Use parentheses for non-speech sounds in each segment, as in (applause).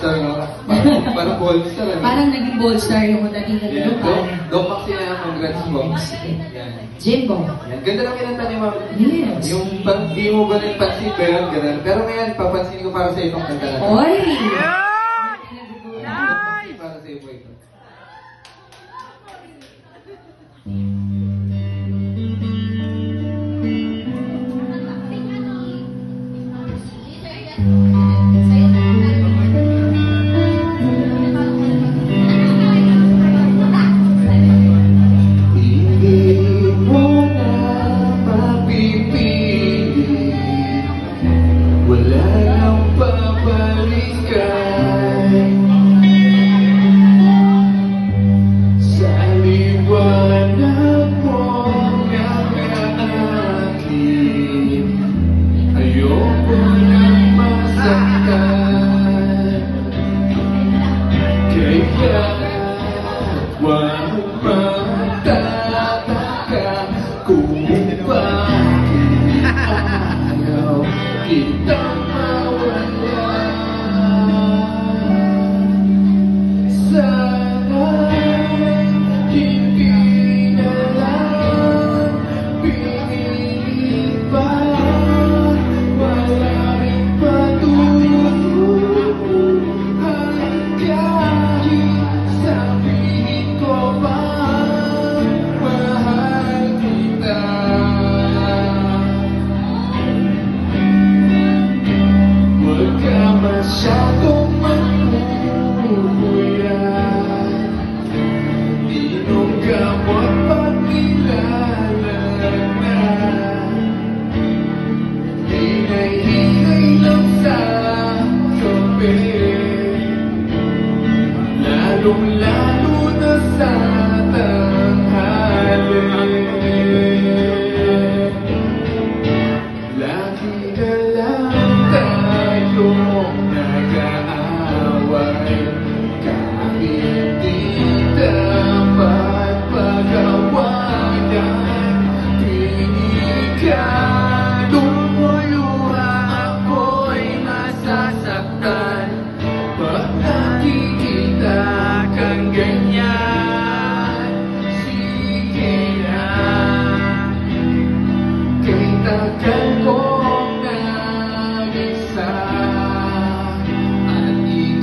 star, no? Parang, (laughs) parang gold star, ano? Parang naging gold star yung dating na Yan, dito. Doc, Doc Max yan, congrats. Sige. Yan. Jimbo. Yan. Ganda ng kinanta ni Ma'am. Yes. Yung pag di mo ba rin pansin yun, ganun. Pero ngayon, papansin ko para sa itong kanta na. Oy! Para sa iyo po ito. Hindi memperkatakan Ku bagi engkau Kita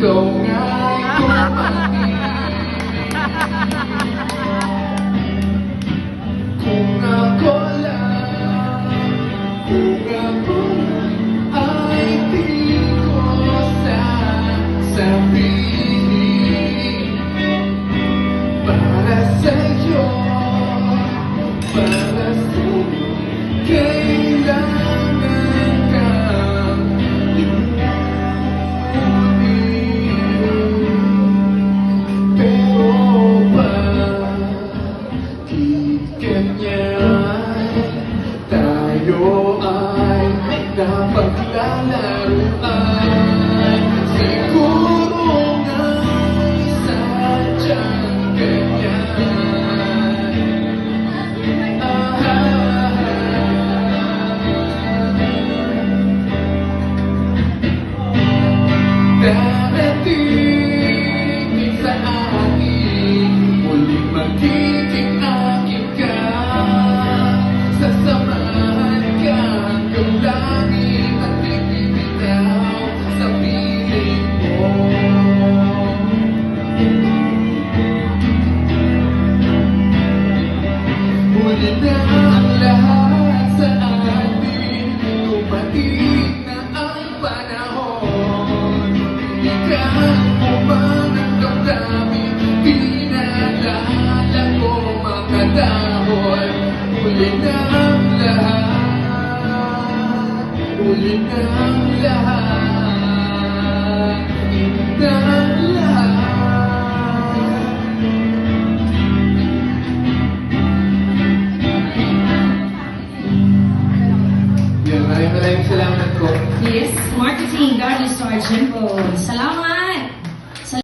ikaw nga'y down there in lahat sa atin Tumating na ang panahon Ikaw mo man ang damdamin Di naalala ko mga dahon Huli na ang Yes, marketing, Darling Star Jimbo. Salamat!